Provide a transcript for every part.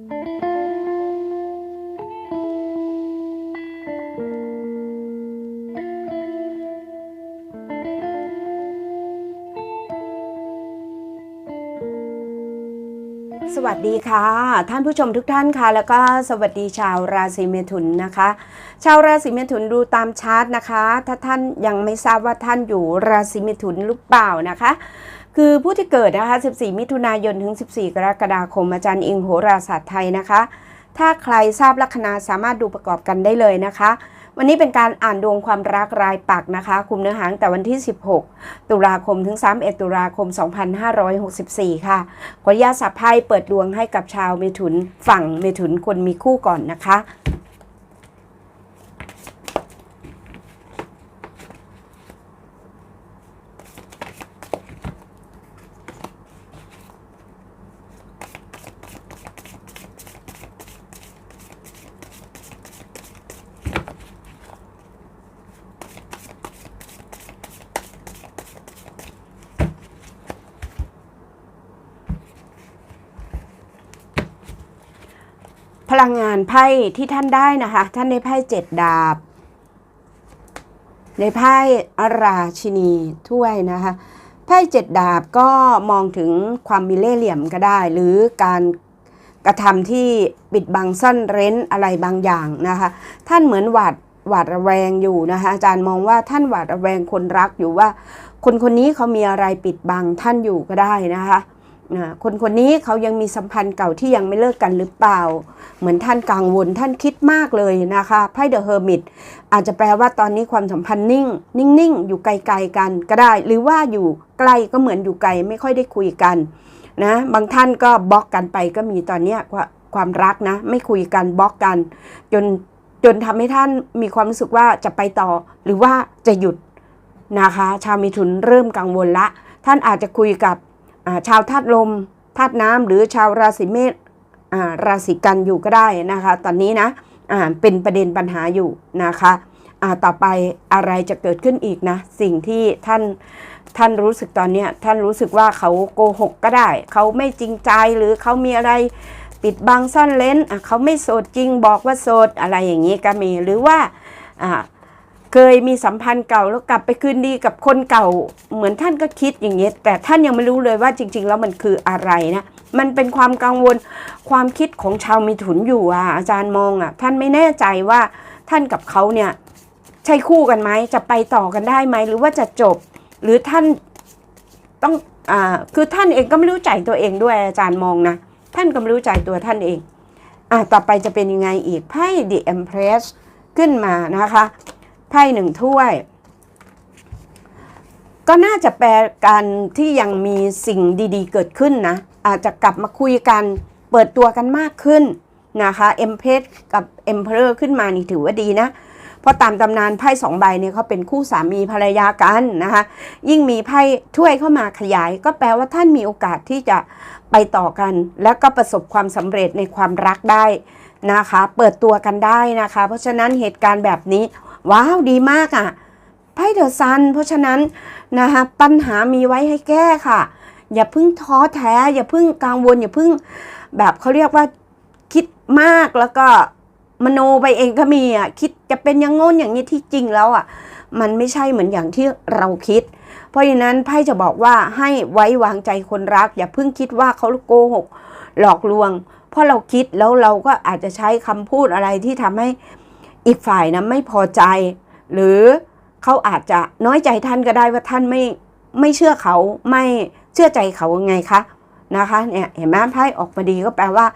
สวัสดีค่ะ ท่านผู้ชมทุกท่านค่ะ แล้วก็สวัสดีชาวราศีเมถุนนะคะ ชาวราศีเมถุนดูตามชาร์ตนะคะ ถ้าท่านยังไม่ทราบว่าท่านอยู่ราศีเมถุนหรือเปล่านะคะ คือผู้ที่เกิดนะคะ 14 มิถุนายนถึง 14 กรกฎาคม อาจารย์อิงโหราศาสตร์ไทยนะคะ ถ้าใครทราบลัคนาสามารถดูประกอบกันได้เลยนะคะ วันนี้เป็นการอ่านดวงความรักรายปักนะคะ คุมเนื้อหางแต่วันที่ 16 ตุลาคมถึง 31 ตุลาคม 2564 ค่ะ ขออนุญาตสับไพ่เปิดดวงให้กับชาวเมถุนฝั่งเมถุนคนมีคู่ก่อนนะคะ ลังงานไพ่ที่ท่านได้นะคะ ท่านได้ไพ่เจ็ดดาบ ในไพ่อาราชินีถ้วยนะคะไพ่เจ็ดดาบก็มองถึงความมีเล่ห์เหลี่ยมก็ได้ หรือการกระทำที่ปิดบังซ่อนเร้นอะไรบางอย่างนะคะ ท่านเหมือนหวาดหวาดระแวงอยู่นะคะอาจารย์มองว่าท่านหวาดระแวงคนรักอยู่ว่า คนคนนี้เขามีอะไรปิดบังท่านอยู่ก็ได้นะคะ คนคนนี้เขายังมีสัมพันธ์เก่าที่ยังไม่เลิกกันหรือเปล่า เหมือนท่านกังวลท่านคิดมากเลยนะคะไพ่เดอะเฮอร์มิตอาจจะแปลว่าตอนนี้ความสัมพันธ์นิ่ง นิ่งๆ อยู่ไกลๆกันก็ได้ หรือว่าอยู่ใกล้ก็เหมือนอยู่ไกลไม่ค่อยได้คุยกันนะบางท่านก็บล็อกกันไปก็มีตอนนี้ความรักนะ ไม่คุยกันบล็อกกัน จนจนทำให้ท่านมีความรู้สึกว่าจะไปต่อ หรือว่าจะหยุดนะคะ ชาวมิถุนเริ่มกังวลละ ท่านอาจจะคุยกับ ชาวธาตุลมธาตุน้ำหรือชาวราศีเมษราศีกันอยู่ก็ได้นะคะ ตอนนี้นะเป็นประเด็นปัญหาอยู่นะคะต่อไปอะไรจะเกิดขึ้นอีกนะ สิ่งที่ท่านท่านรู้สึกตอนนี้ท่านรู้สึกว่าเขาโกหกก็ได้ เขาไม่จริงใจหรือเขามีอะไรปิดบังซ่อนเล้นเขาไม่โสดจริงบอกว่าโสดอะไรอย่างนี้ก็มีหรือว่า เคยมีสัมพันธ์เก่าแล้วกลับไปคืนดีกับคนเก่า เหมือนท่านก็คิดอย่างเงี้ยแต่ท่านยังไม่รู้เลยว่าจริง ๆ แล้วมันคืออะไรนะมันเป็นความกังวลความคิดของชาวมิถุนอยู่อะอาจารย์มองอะท่านไม่แน่ใจว่าท่านกับเขาเนี่ยใช่คู่กันไหมจะไปต่อกันได้ไหมหรือว่าจะจบ หรือท่านต้องอ่าคือท่านเองก็ไม่รู้ใจตัวเองด้วยอาจารย์มองนะท่านก็ไม่รู้ใจตัวท่านเองอ่าต่อไปจะเป็นยังไงอีกไพ่ The Empress ขึ้นมานะคะ ไพ่หนึ่งถ้วย ก็น่าจะแปลกันที่ยังมีสิ่งดีๆ เกิดขึ้นนะ อาจจะกลับมาคุยกันเปิดตัวกันมากขึ้นนะคะเอ็มเพสกับเอ็มเพอร์ขึ้นมานี่ถือว่าดีนะ เพราะตามตำนานไพ่สองใบเนี่ยเขาเป็นคู่สามีภรรยากันนะคะ ยิ่งมีไพ่ถ้วยเข้ามาขยาย ก็แปลว่าท่านมีโอกาสที่จะไปต่อกัน แล้วก็ประสบความสำเร็จในความรักได้นะคะ เปิดตัวกันได้นะคะ เพราะฉะนั้นเหตุการณ์แบบนี้ ว้าวดีมากอะ่ะไพ่เดอะซัน เพราะฉะนั้นนะคะปัญหามีไว้ให้แก้ค่ะ อย่าเพิ่งท้อแท้ อย่าเพิ่งกังวล อย่าเพิ่งแบบเขาเรียกว่าคิดมากแล้วก็มโนไปเองก็มีอะคิดจะเป็นอย่างงนอย่างนี้ที่จริงแล้วอะมันไม่ใช่เหมือนอย่างที่เราคิด เพราะฉะนั้นไพ่จะบอกว่าให้ไว้วางใจคนรัก อย่าเพิ่งคิดว่าเขาโกหก หลอกลวง เพราะเราคิดแล้วเราก็อาจจะใช้คำพูดอะไรที่ทำให้ อีกฝ่ายนะไม่พอใจ หรือเขาอาจจะน้อยใจท่านก็ได้ว่าท่านไม่ไม่เชื่อเขาไม่เชื่อใจเขาไงคะนะคะเนี่ยเห็นไหมไพ่ออกมาดีก็แปลว่า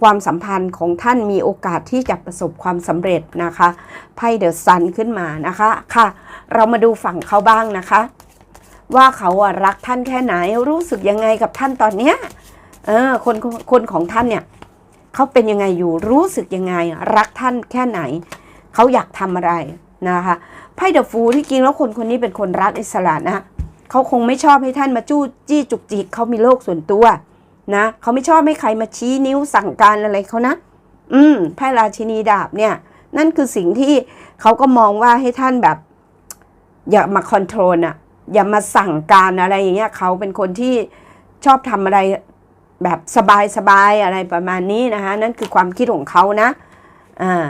ความสัมพันธ์ของท่านมีโอกาสที่จะประสบความสำเร็จนะคะไพ่เดอะซันขึ้นมานะคะค่ะ เรามาดูฝั่งเขาบ้างนะคะ ว่าเขาอะรักท่านแค่ไหนรู้สึกยังไงกับท่านตอนเนี้ยเออคนคนของท่านเนี่ยเขาเป็นยังไงอยู่รู้สึกยังไงรักท่านแค่ไหน เขาอยากทำอะไรนะคะไพ่เดอะฟูที่จริงแล้วคนคนนี้เป็นคนรักอิสระนะเขาคงไม่ชอบให้ท่านมาจู้จี้จุกจิกเขามีโลกส่วนตัวนะเขาไม่ชอบให้ใครมาชี้นิ้วสั่งการอะไรเขานะ อืมไพ่ราชินีดาบเนี่ย นั่นคือสิ่งที่เขาก็มองว่าให้ท่านแบบ อย่ามาคอนโทรลอะอย่ามาสั่งการอะไรอย่างเงี้ยเขาเป็นคนที่ชอบทำอะไรแบบสบายๆอะไรประมาณนี้นะคะนั่นคือความคิดของเขานะอ่า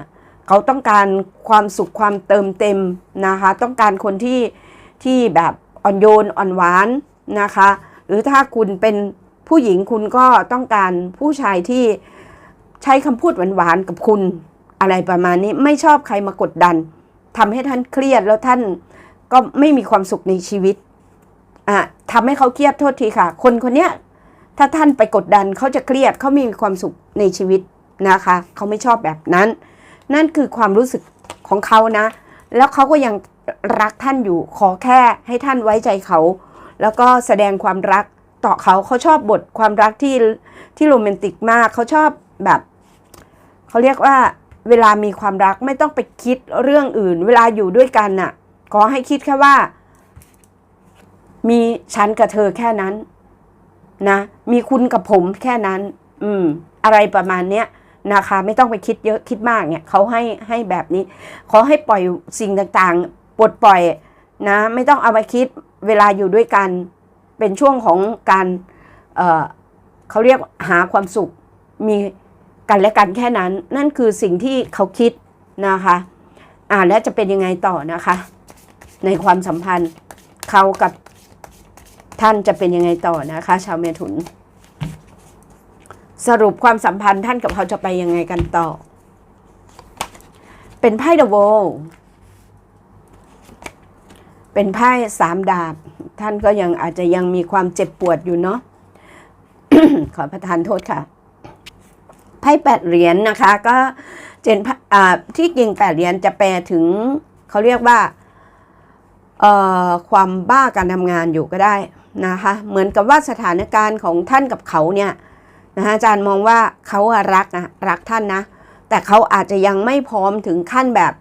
เขาต้องการความสุขความเติมเต็มนะคะ ต้องการคนที่ที่แบบอ่อนโยนอ่อนหวานนะคะ หรือถ้าคุณเป็นผู้หญิงคุณก็ต้องการผู้ชายที่ใช้คำพูดหวานๆกับคุณอะไรประมาณนี้ไม่ชอบใครมากดดันทำให้ท่านเครียดแล้วท่านก็ไม่มีความสุขในชีวิตอะทำให้เขาเครียดโทษทีค่ะ คนคนเนี้ยถ้าท่านไปกดดันเขาจะเครียดเขาไม่มีความสุขในชีวิตนะคะ เขาไม่ชอบแบบนั้น นั่นคือความรู้สึกของเขานะ แล้วเขาก็ยังรักท่านอยู่ขอแค่ให้ท่านไว้ใจเขา แล้วก็แสดงความรักต่อเขาเขาชอบบทความรักที่ที่โรแมนติกมากเขาชอบแบบเขาเรียกว่าเวลามีความรักไม่ต้องไปคิดเรื่องอื่น เวลาอยู่ด้วยกันน่ะ ขอให้คิดแค่ว่า มีฉันกับเธอแค่นั้น นะ มีคุณกับผมแค่นั้น อืม อะไรประมาณเนี้ย นะคะ ไม่ต้องไปคิดเยอะคิดมากเนี่ยเขาให้ให้แบบนี้ขอให้ปล่อยสิ่งต่างๆปลดปล่อยนะไม่ต้องเอามาคิดเวลาอยู่ด้วยกัน เป็นช่วงของการเเขาเรียกหาความสุขมีกันและกันแค่นั้น นั่นคือสิ่งที่เขาคิดนะคะอ่าแล้วจะเป็นยังไงต่อนะคะ ในความสัมพันธ์เขากับท่านจะเป็นยังไงต่อนะคะ ชาวเมถุน สรุปความสัมพันธ์ท่านกับเขาจะไปยังไงกันต่อ เป็นไพ่เดอะโวเป็นไพ่สามดาบ ท่านก็ยังอาจจะยังมีความเจ็บปวดอยู่เนาะขอประทานโทษค่ะ ไพ่แปดเหรียญนะคะ ก็เจนที่จริงแปดเหรียญจะแปลถึงเขาเรียกว่าความบ้าการทำงานอยู่ก็ได้นะคะ เหมือนกับว่าสถานการณ์ของท่านกับเขาเนี่ย นะคะอาจารย์มองว่าเขาอะรักนะรักท่านนะ แต่เขาอาจจะยังไม่พร้อมถึงขั้นแบบ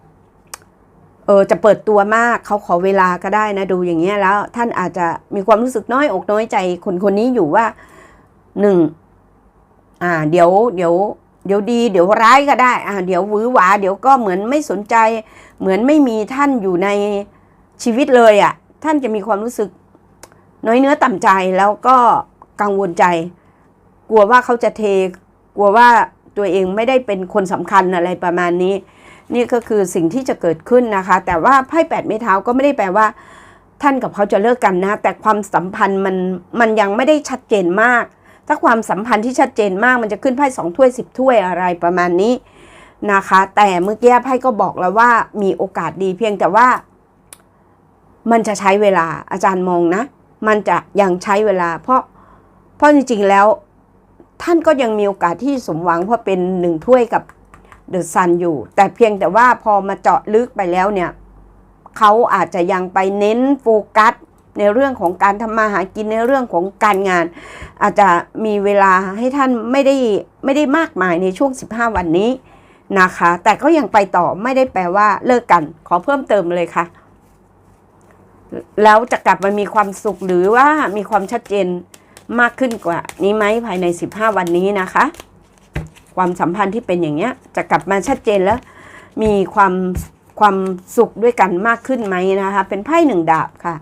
เออจะเปิดตัวมากเขาขอเวลาก็ได้นะดูอย่างเงี้ยแล้วท่านอาจจะมีความรู้สึกน้อยอกน้อยใจคนคนนี้อยู่ว่าหนึ่งอ่าเดี๋ยวเดี๋ยวเดี๋ยวดีเดี๋ยวร้ายก็ได้อ่าเดี๋ยวหวือหวา เดี๋ยวก็เหมือนไม่สนใจ เหมือนไม่มีท่านอยู่ในชีวิตเลยอะ่ะ ท่านจะมีความรู้สึกน้อยเนื้อต่ำใจแล้วก็กังวลใจ กลัวว่าเขาจะเท กลัวว่าตัวเองไม่ได้เป็นคนสำคัญอะไรประมาณนี้ นี่ก็คือสิ่งที่จะเกิดขึ้นนะคะ แต่ว่าไพ่แปดไม้เท้าก็ไม่ได้แปลว่า ท่านกับเขาจะเลิกกันนะ แต่ความสัมพันธ์มันมันยังไม่ได้ชัดเจนมาก ถ้าความสัมพันธ์ที่ชัดเจนมากมันจะขึ้นไพ่สองถ้วยสิบถ้วยอะไรประมาณนี้นะคะ แต่เมื่อกี้ไพ่ก็บอกแล้วว่ามีโอกาสดีเพียงแต่ว่า มันจะใช้เวลาอาจารย์มองนะ มันจะยังใช้เวลา เพราะเพราะจริงๆแล้ว ท่านก็ยังมีโอกาสที่สมหวังเพราะเป็นหนึ่งถ้วยกับเดอะซันอยู่ แต่เพียงแต่ว่าพอมาเจาะลึกไปแล้วเนี่ยเขาอาจจะยังไปเน้นโฟกัสในเรื่องของการทำมาหากินในเรื่องของการงาน อาจจะมีเวลาให้ท่านไม่ได้ไม่ได้มากมายในช่วง 15 วันนี้นะคะ แต่ก็ยังไปต่อไม่ได้แปลว่าเลิกกัน ขอเพิ่มเติมเลยค่ะ แล้วจะกลับมามีความสุขหรือว่ามีความชัดเจน มากขึ้นกว่านี้ไหมภายใน 15 วันนี้นะคะ ความสัมพันธ์ที่เป็นอย่างเงี้ยจะกลับมาชัดเจนแล้ว มีความความสุขด้วยกันมากขึ้นไหมนะคะ เป็นไพ่หนึ่งดาบค่ะ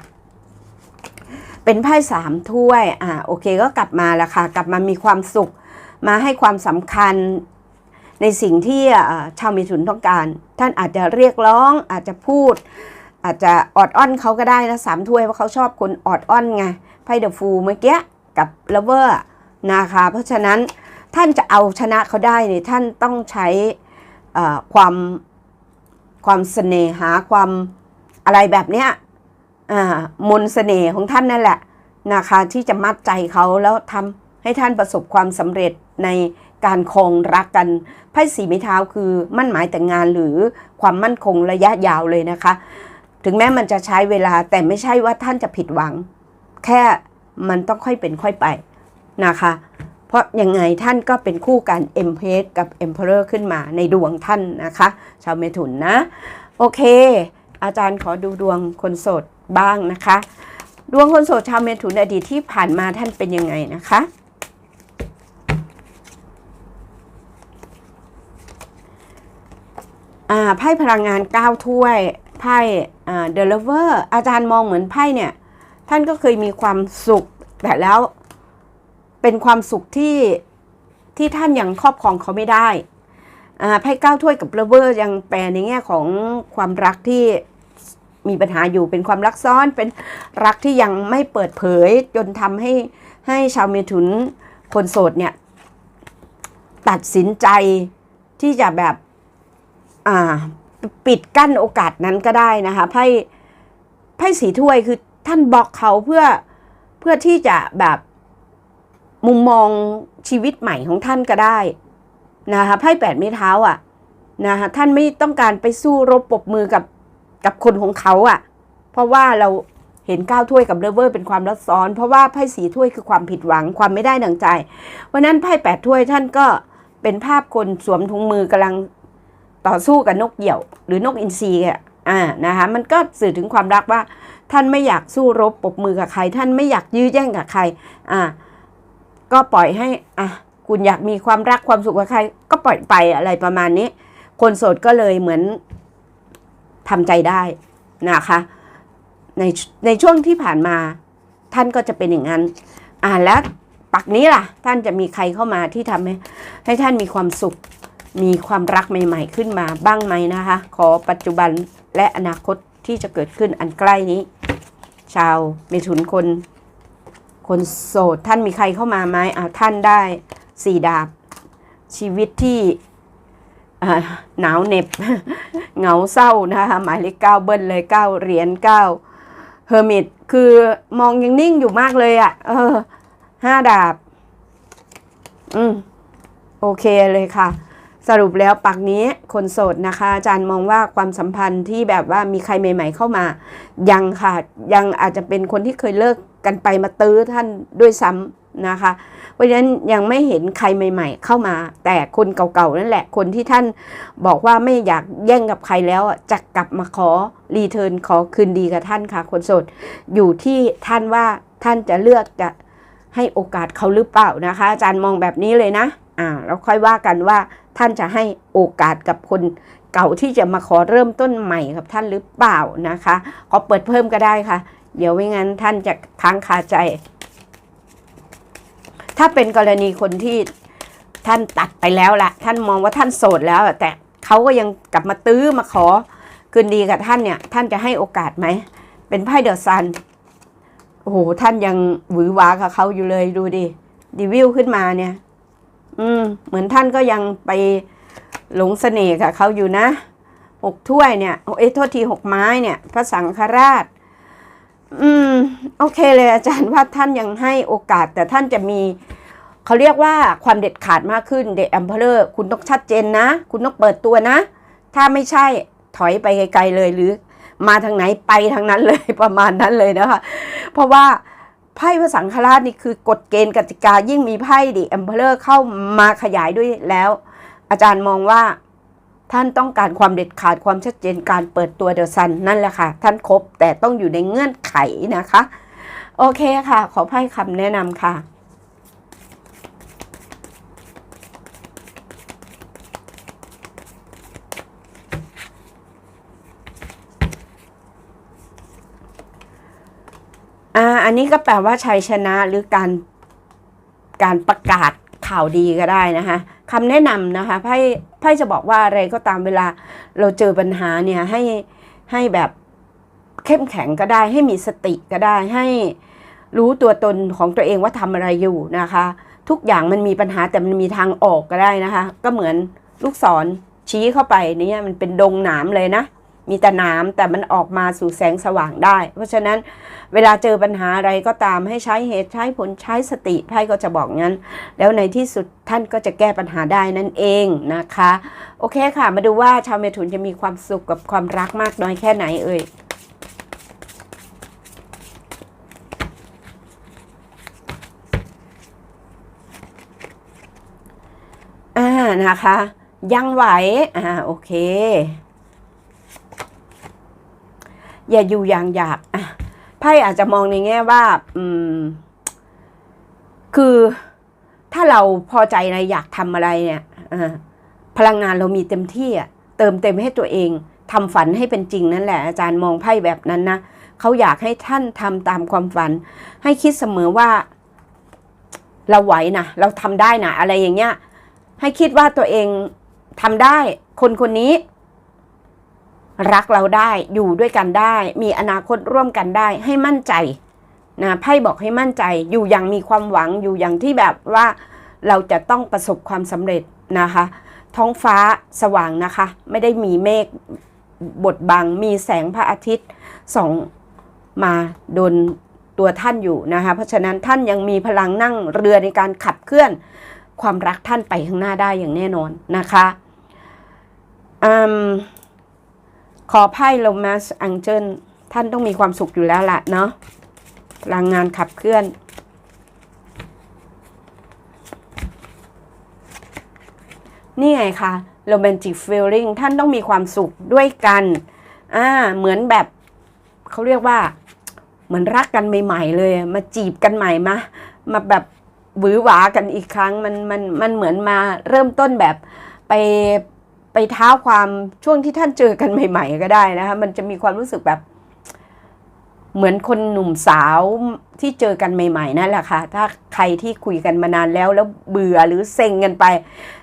เป็นไพ่สามถ้วยอ่าโอเคก็กลับมาแล้วค่ะ กลับมามีความสุข มาให้ความสำคัญในสิ่งที่ชาวมีถุนต้องการ ท่านอาจจะเรียกร้องอาจจะพูด อาจจะออดอ้อนเขาก็ได้นะสามถ้วยเพราะเขาชอบคนออดอ้อนไงไพ่เดอะฟูเมื่อกี้ กับเลเวอร์นะคะ เพราะฉะนั้นท่านจะเอาชนะเขาได้เนี่ยท่านต้องใช้ความความเสน่หาความอะไรแบบเนี้ยมนเสน่ห์ของท่านนั่นแหละนะคะที่จะมัดใจเขาแล้วทำให้ท่านประสบความสำเร็จในการคงรักกันไพ่สีไม้เท้าคือมั่นหมายแต่งงานหรือความมั่นคงระยะยาวเลยนะคะ ถึงแม้มันจะใช้เวลาแต่ไม่ใช่ว่าท่านจะผิดหวัง แค่ มันต้องค่อยเป็นค่อยไปนะคะ เพราะยังไงท่านก็เป็นคู่กันเอ็มเพสกับเอ็มเพอเรอร์ขึ้นมาในดวงท่านนะคะ ชาวเมถุนนะ โอเค อาจารย์ขอดูดวงคนโสดบ้างนะคะ ดวงคนโสดชาวเมถุนอดีตที่ผ่านมาท่านเป็นยังไงนะคะไพ่พลังงาน9ถ้วยไพ่เดลเวอร์อาจารย์มองเหมือนไพ่เนี่ย ท่านก็เคยมีความสุข แต่แล้วเป็นความสุขที่ที่ท่านยังครอบครองเขาไม่ได้ไพ่เก้าถ้วยกับเลเวอร์ยังแปลในแง่ของความรักที่มีปัญหาอยู่เป็นความรักซ้อนเป็นรักที่ยังไม่เปิดเผย จนทำให้ให้ชาวเมถุนคนโสดเนี่ย ตัดสินใจที่จะแบบปิดกั้นโอกาสนั้นก็ได้นะคะไพ่ไพ่สีถ้วยคือ ท่านบอกเขาเพื่อเพื่อที่จะแบบมุมมองชีวิตใหม่ของท่านก็ได้นะคะไพ่แปดไม้เท้าอะนะคะท่านไม่ต้องการไปสู้รบปรบมือกับกับคนของเขาอะ เพราะว่าเราเห็นก้าวถ้วยกับเลเวอร์เป็นความรักซ้อน เพราะว่าไพ่สีถ้วยคือความผิดหวังความไม่ได้ดังใจ เพราะนั้นไพ่แปดถ้วยท่านก็เป็นภาพคนสวมถุงมือกำลังต่อสู้กับนกเหยี่ยว หรือนกอินทรีอะอ่านะคะมันก็สื่อถึงความรักว่า ท่านไม่อยากสู้รบปบมือกับใคร ท่านไม่อยากยื้อแย่งกับใคร อ่า ก็ปล่อยให้อะคุณอยากมีความรักความสุขกับใคร ก็ปล่อยไปอะไรประมาณนี้ คนโสดก็เลยเหมือนทำใจได้นะคะ ในในช่วงที่ผ่านมาท่านก็จะเป็นอย่างนั้น อ่าแล้วปักนี้ล่ะ ท่านจะมีใครเข้ามาที่ทำให้ให้ท่านมีความสุข มีความรักใหม่ ๆ ขึ้นมาบ้างไหมนะคะ ขอปัจจุบันและอนาคต ที่จะเกิดขึ้นอันใกล้นี้ ชาวเมถุนคน คนโสดท่านมีใครเข้ามาไหมอ่าท่านได้สี่ดาบ ชีวิตที่หนาวเหน็บเหงาเศร้านะคะหมายเลขเก้าเบิ้ลเลยเก้าเหรียญเก้าเฮอร์มิตคือมองยังนิ่งอยู่มากเลยอะ่ะ เออห้าดาบ อืม โอเคเลยค่ะ สรุปแล้วปักนี้คนโสดนะคะ อาจารย์มองว่าความสัมพันธ์ที่แบบว่ามีใครใหม่ ๆ เข้ามา ยังค่ะยังอาจจะเป็นคนที่เคยเลิกกันไปมาตื้อท่านด้วยซ้ำนะคะ เพราะฉะนั้นยังไม่เห็นใครใหม่ ๆ เข้ามา แต่คนเก่าๆนั่นแหละคนที่ท่านบอกว่าไม่อยากแย่งกับใครแล้วจะกลับมาขอรีเทิร์นขอคืนดีกับท่านค่ะ คนโสดอยู่ที่ท่านว่าท่านจะเลือกจะให้โอกาสเขาหรือเปล่านะคะ อาจารย์มองแบบนี้เลยนะอ่าแล้วค่อยว่ากันว่า ท่านจะให้โอกาสกับคนเก่าที่จะมาขอเริ่มต้นใหม่กับท่านหรือเปล่านะคะ ขอเปิดเพิ่มก็ได้ค่ะ เดี๋ยวไม่งั้นท่านจะค้างคาใจ ถ้าเป็นกรณีคนที่ท่านตัดไปแล้วละท่านมองว่าท่านโสดแล้ว แต่เขาก็ยังกลับมาตื้อมาขอคืนดีกับท่านเนี่ย ท่านจะให้โอกาสไหม เป็นไพ่เดอะซันโอ้โหท่านยังหวือหวากับเขาอยู่เลยดูดิดีวิวขึ้นมาเนี่ย อืมเหมือนท่านก็ยังไปหลงเสน่ห์กับเขาอยู่นะหกถ้วยเนี่ยเอ้ยโทษทีหกไม้เนี่ย พระสังฆราช อืม โอเคเลยอาจารย์ว่าท่านยังให้โอกาส แต่ท่านจะมีเขาเรียกว่าความเด็ดขาดมากขึ้นเด e แอมเพลอร์คุณต้องชัดเจนนะ คุณต้องเปิดตัวนะ ถ้าไม่ใช่ถอยไปไกลๆเลยหรือ มาทางไหนไปทางนั้นเลยประมาณนั้นเลยนะคะ เพราะว่า ไพ่พระสังฆราชนี่คือกฎเกณฑ์กติกายิ่งมีไพ่ดิแอมเพลอร์เข้ามาขยายด้วยแล้ว อาจารย์มองว่าท่านต้องการความเด็ดขาดความชัดเจนการเปิดตัวเดอะซันนั่นแหละค่ะ ท่านครบแต่ต้องอยู่ในเงื่อนไขนะคะ โอเคค่ะ ขอไพ่คำแนะนำค่ะ อ่า อันนี้ก็แปลว่าชัยชนะหรือการการประกาศข่าวดีก็ได้นะคะคำแนะนำนะคะไพ่ไพ่จะบอกว่าอะไรก็ตามเวลาเราเจอปัญหาเนี่ยให้ให้แบบเข้มแข็งก็ได้ ให้มีสติก็ได้ ให้รู้ตัวตนของตัวเองว่าทำอะไรอยู่นะคะ ทุกอย่างมันมีปัญหาแต่มันมีทางออกก็ได้นะคะ ก็เหมือนลูกศรชี้เข้าไปเนี่ยมันเป็นดงหนามเลยนะ มีแต่นามแต่มันออกมาสู่แสงสว่างได้ เพราะฉะนั้นเวลาเจอปัญหาอะไรก็ตามให้ใช้เหตุใช้ผลใช้สติไพ่ก็จะบอกงั้น แล้วในที่สุดท่านก็จะแก้ปัญหาได้นั่นเองนะคะ โอเคค่ะ มาดูว่าชาวเมถุนจะมีความสุขกับความรักมากน้อยแค่ไหนเอ่ยอ่านะคะ ยังไหวอ่าโอเค อย่าอยู่อย่างอยากอะไพ่อาจจะมองในแง่ว่า อืม คือถ้าเราพอใจอะไรอยากทำอะไรเนี่ยอพลังงานเรามีเต็มที่อะเติมเต็มให้ตัวเองทำฝันให้เป็นจริงนั่นแหละ อาจารย์มองไพ่แบบนั้นนะเขาอยากให้ท่านทำตามความฝัน ให้คิดเสมอว่า เราไหวนะเราทำได้นะอะไรอย่างเงี้ย ให้คิดว่าตัวเองทำได้ คนคนนี้ รักเราได้อยู่ด้วยกันได้ มีอนาคตร่วมกันได้ ให้มั่นใจนะไพ่บอกให้มั่นใจอยู่อย่างมีความหวังอยู่อย่างที่แบบว่าเราจะต้องประสบความสำเร็จนะคะ ท้องฟ้าสว่างนะคะ ไม่ได้มีเมฆบดบังมีแสงพระอาทิตย์ส่องมาโดนตัวท่านอยู่นะคะ เพราะฉะนั้นท่านยังมีพลังนั่งเรือในการขับเคลื่อนความรักท่านไปข้างหน้าได้อย่างแน่นอนนะคะอืม ขอไพ่โลมาสอังเจิลท่านต้องมีความสุขอยู่แล้วล่ะเนาะพลังงานขับเคลื่อน นี่ไงคะ romantic feeling ท่านต้องมีความสุขด้วยกันอ่าเหมือนแบบเขาเรียกว่า เหมือนรักกันใหม่ ๆ เลย มาจีบกันใหม่มามาแบบหวือหวากันอีกครั้งมันมันมันเหมือนมาเริ่มต้นแบบไป ไปเท้าความช่วงที่ท่านเจอกันใหม่ ๆ ก็ได้นะคะมันจะมีความรู้สึกแบบ เหมือนคนหนุ่มสาวที่เจอกันใหม่ ๆ นั่นแหละค่ะ ถ้าใครที่คุยกันมานานแล้วแล้วเบื่อหรือเซ็งกันไป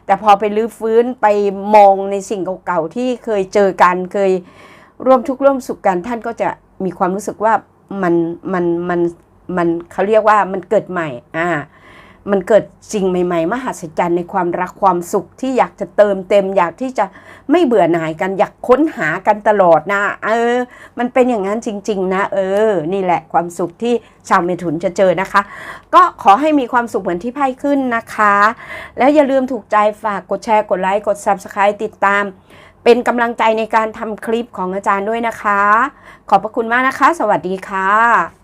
แต่พอไปลื้อฟื้นไปมองในสิ่งเก่าๆที่เคยเจอกันเคยร่วมทุกข์ร่วมสุขกันท่านก็จะมีความรู้สึกว่ามันมันมันมันเขาเรียกว่ามันเกิดใหม่ อ่า มันเกิดสิ่งใหม่ ๆ มหัศจรรย์ในความรักความสุขที่อยากจะเติมเต็ม อยากที่จะไม่เบื่อหน่ายกันอยากค้นหากันตลอดนะ เออ มันเป็นอย่างนั้นจริง ๆ นะ เออ นี่แหละความสุขที่ชาวเมถุนจะเจอนะคะ ก็ขอให้มีความสุขเหมือนที่ไพ่ขึ้นนะคะ แล้วอย่าลืมถูกใจฝากกดแชร์กดไลค์กด Subscribe ติดตาม เป็นกำลังใจในการทำคลิปของอาจารย์ด้วยนะคะ ขอบพระคุณมากนะคะ สวัสดีค่ะ